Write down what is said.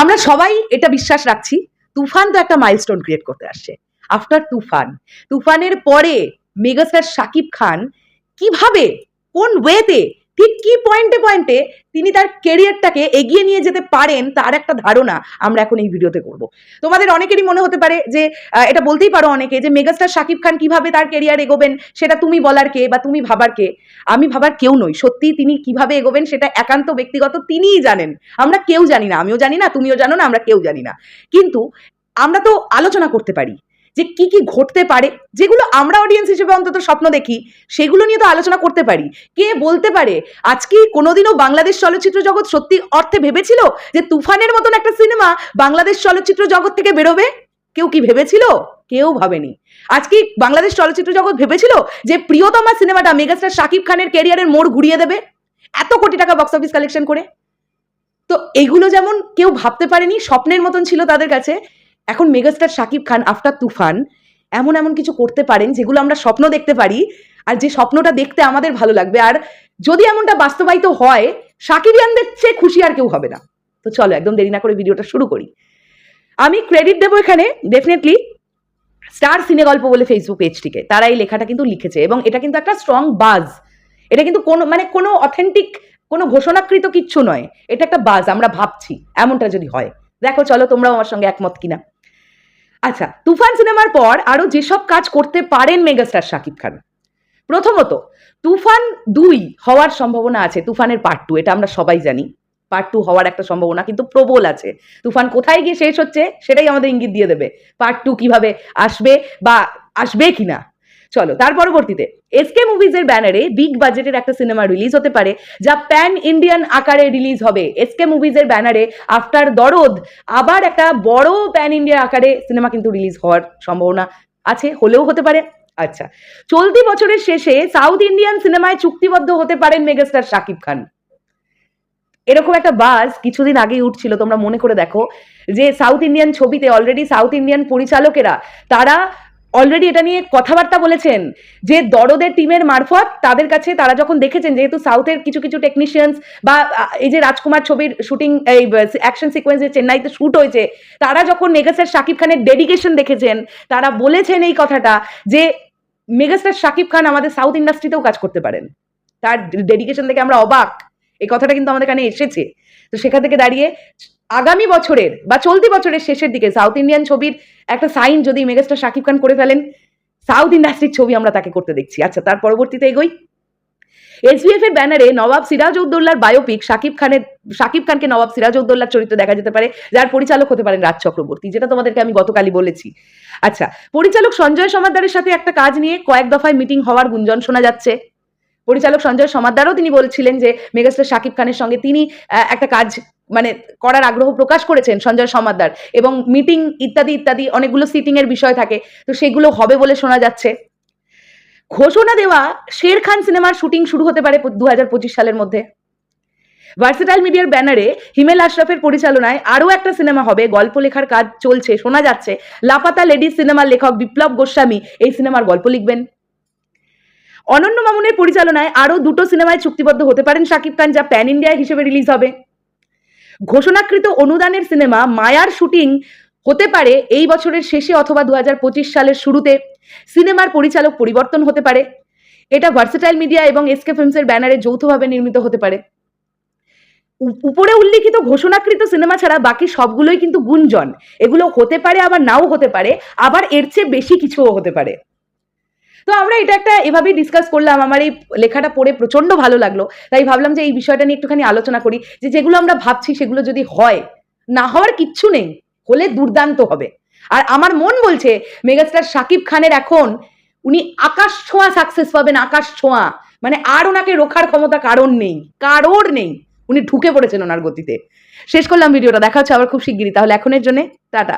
আমরা সবাই এটা বিশ্বাস রাখছি, তুফান তো একটা মাইলস্টোন ক্রিয়েট করতে আসছে। আফটার তুফান, তুফানের পরে মেগাস্টার শাকিব খান কীভাবে, কোন ওয়েতে ঠিক কি পয়েন্টে পয়েন্টে তিনি তার কেরিয়ারটাকে এগিয়ে নিয়ে যেতে পারেন তার একটা ধারণা আমরা এখন এই ভিডিওতে করব। তোমাদের অনেকেরই মনে হতে পারে যে এটা বলতেই পারো অনেকে যে, মেগাস্টার শাকিব খান কীভাবে তার কেরিয়ার এগোবেন, সেটা তুমি বলার কে বা তুমি ভাবার কে? আমি ভাবার কেউ নই সত্যি তিনি কীভাবে এগোবেন সেটা একান্ত ব্যক্তিগত তিনিই জানেন। আমরা কেউ জানি না, আমিও জানি না, তুমিও জানো না, আমরা কেউ জানি না। কিন্তু আমরা তো আলোচনা করতে পারি। যে কি কি ঘটতে পারে, যেগুলো আমরা অডিয়েন্স হিসেবে অন্তত স্বপ্ন দেখি, সেগুলো নিয়ে তো আলোচনা করতে পারি। কে বলতে পারে আজকে কোনোদিনও বাংলাদেশ চলচ্চিত্র জগৎ সত্যি অর্থে ভেবেছিল যে তুফানের মতন একটা সিনেমা বাংলাদেশ চলচ্চিত্র জগৎ থেকে বেরোবে? কেউ কি ভেবেছিল? কেউ ভাবেনি। আজকে বাংলাদেশ চলচ্চিত্র জগৎ ভেবেছিল যে প্রিয়তমা সিনেমাটা মেগাস্টার শাকিব খানের ক্যারিয়ারের মোড় ঘুরিয়ে দেবে? এত কোটি টাকা বক্স অফিস কালেকশন করে। তো এইগুলো যেমন কেউ ভাবতে পারেনি, স্বপ্নের মতন ছিল তাদের কাছে এখন মেগাস্টার শাকিব খান আফটার তুফান, এমন এমন কিছু করতে পারেন যেগুলো আমরা স্বপ্ন দেখতে পারি আর যে স্বপ্নটা দেখতে আমাদের ভালো লাগবে। আর যদি এমনটা বাস্তবায়িত হয় সাকিবিয়ানদের চেয়ে খুশি আর কেউ হবে না। তো চলো, একদম দেরি না করে ভিডিওটা শুরু করি। আমি ক্রেডিট দেবো এখানে ডেফিনেটলি স্টার সিনে গল্প বলে ফেসবুক পেজটিকে তারা এই লেখাটা কিন্তু লিখেছে এবং এটা কিন্তু একটা স্ট্রং বাজ এটা কিন্তু কোনো মানে কোনো অথেন্টিক কোনো ঘোষণাকৃত কিচ্ছু নয়। এটা একটা বাজ আমরা ভাবছি, এমনটা যদি হয়। দেখো, চলো, তোমরাও আমার সঙ্গে একমত কিনা। আচ্ছা তুফান সিনেমার পর আরও যেসব কাজ করতে পারেন মেগাস্টার শাকিব খান, প্রথমত তুফান দুই হওয়ার সম্ভাবনা আছে, তুফানের পার্ট টু এটা আমরা সবাই জানি পার্ট টু হওয়ার একটা সম্ভাবনা কিন্তু প্রবল আছে, তুফান কোথায় গিয়ে শেষ হচ্ছে সেটাই আমাদের ইঙ্গিত দিয়ে দেবে পার্ট টু কীভাবে আসবে বা আসবে কিনা চলো, তার পরবর্তীতে এসকে মুভিজের ব্যানারে বিগ বাজেটের একটা সিনেমা রিলিজ হতে পারে, যা প্যান ইন্ডিয়ান আকারে রিলিজ হবে। এসকে মুভিজের ব্যানারে আফটার দরদ, আবার একটা বড় প্যান ইন্ডিয়া আকারে সিনেমা কিন্তু রিলিজ হওয়ার সম্ভাবনা আছে, হলেও হতে পারে। আচ্ছা চলতি বছরের শেষে সাউথ ইন্ডিয়ান সিনেমায় চুক্তিবদ্ধ হতে পারেন মেগাস্টার শাকিব খান। এরকম একটা বাস কিছুদিন আগেই উঠছিল, তোমরা মনে করে দেখো, যে সাউথ ইন্ডিয়ান ছবিতে অলরেডি সাউথ ইন্ডিয়ান পরিচালকেরা, তারা অলরেডি এটা নিয়ে কথাবার্তা বলেছেন যে দরদের টিমের মারফত তাদের কাছে তারা যখন দেখেছেন যেহেতু সাউথের কিছু কিছু টেকনিশিয়ানস বা এই যে রাজকুমার ছবির শুটিং এই অ্যাকশন সিকোয়েন্সে চেন্নাইতে শ্যুট হয়েছে, তারা যখন মেগাস্টার শাকিব খানের ডেডিকেশন দেখেছেন, তারা বলেছেন এই কথাটা যে মেগাস্টার শাকিব খান আমাদের সাউথ ইন্ডাস্ট্রিতেও কাজ করতে পারেন। তার ডেডিকেশন থেকে আমরা অবাক। এই কথাটা কিন্তু আমাদের কানে এসেছে। তো সেখান থেকে দাঁড়িয়ে আগামী বছরের বা চলতি বছরের শেষের দিকে সাউথ ইন্ডিয়ান ছবির একটা সাইন যদি মেগাস্টার শাকিব খান করে ফেলেন সাউথ ইন্ডাস্ট্রির ছবি আমরা তাকে করতে দেখছি। আচ্ছা তার পরবর্তীতে এগোই। এসবিএফ এর ব্যানারে নবাব সিরাজউদ্দৌলার বায়োপিক শাকিব খানের শাকিব খানকে নবাব সিরাজউদ্দৌলার চরিত্র দেখা যেতে পারে, যার পরিচালক হতে পারেন রাজ চক্রবর্তী, যেটা তোমাদেরকে আমি গতকালই বলেছি। আচ্ছা পরিচালক সঞ্জয় সমাদ্দারের সাথে একটা কাজ নিয়ে কয়েক দফায় মিটিং হওয়ার গুঞ্জন শোনা যাচ্ছে। পরিচালক সঞ্জয় সমাদ্দারও তিনি বলছিলেন যে মেগাস্টার শাকিব খানের সঙ্গে তিনি একটা কাজ মানে করার আগ্রহ প্রকাশ করেছেন সঞ্জয় সমাদ্দার এবং মিটিং ইত্যাদি ইত্যাদি অনেকগুলো সিটিং এর বিষয় থাকে। তো সেগুলো হবে বলে শোনা যাচ্ছে। ঘোষণা দেওয়া শের খান সিনেমার শুটিং শুরু হতে পারে দু হাজার পঁচিশ সালের মধ্যে। ভার্সেটাইল মিডিয়ার ব্যানারে হিমেল আশরাফের পরিচালনায় আরও একটা সিনেমা হবে। গল্প লেখার কাজ চলছে, শোনা যাচ্ছে। লাপাতা লেডিস সিনেমার লেখক বিপ্লব গোস্বামী এই সিনেমার গল্প লিখবেন। অনন্য মামুনের পরিচালনায় আরও দুটো সিনেমায় চুক্তিবদ্ধ হতে পারেন শাকিব খান, যা প্যান ইন্ডিয়া হিসেবে রিলিজ হবে। ঘোষণাকৃত অনুদানের সিনেমা মায়ার শুটিং হতে পারে এই বছরের শেষে অথবা দু হাজার পঁচিশ সালের শুরুতে। সিনেমার পরিচালক পরিবর্তন হতে পারে। এটা ভার্সেটাইল মিডিয়া এবং এসকে ফিল্মসের ব্যানারে যৌথভাবে নির্মিত হতে পারে। উপরে উল্লিখিত ঘোষণাকৃত সিনেমা ছাড়া বাকি সবগুলোই কিন্তু গুঞ্জন। এগুলো হতে পারে, আবার নাও হতে পারে, আবার এর চেয়ে বেশি কিছুও হতে পারে। তো আমরা এটা একটা এভাবেই ডিসকাস করলাম। আমার এই লেখাটা পড়ে প্রচণ্ড ভালো লাগল। তাই ভাবলাম যে এই বিষয়টা নিয়ে একটুখানি আলোচনা করি যে যেগুলো আমরা ভাবছি সেগুলো যদি হয়, না হওয়ার কিচ্ছু নেই, হলে দুর্দান্ত হবে। আর আমার মন বলছে, মেগাস্টার শাকিব খানের এখন উনি আকাশ ছোঁয়া সাকসেস পাবেন, আকাশ ছোঁয়া। মানে আর ওনাকে রোখার ক্ষমতা কারণ নেই, কারোর নেই। উনি ঢুকে পড়েছেন ওনার গতিতে। শেষ করলাম ভিডিওটা, দেখা হচ্ছে আবার খুব শিগগিরই। তাহলে এখনের জন্য, টাটা।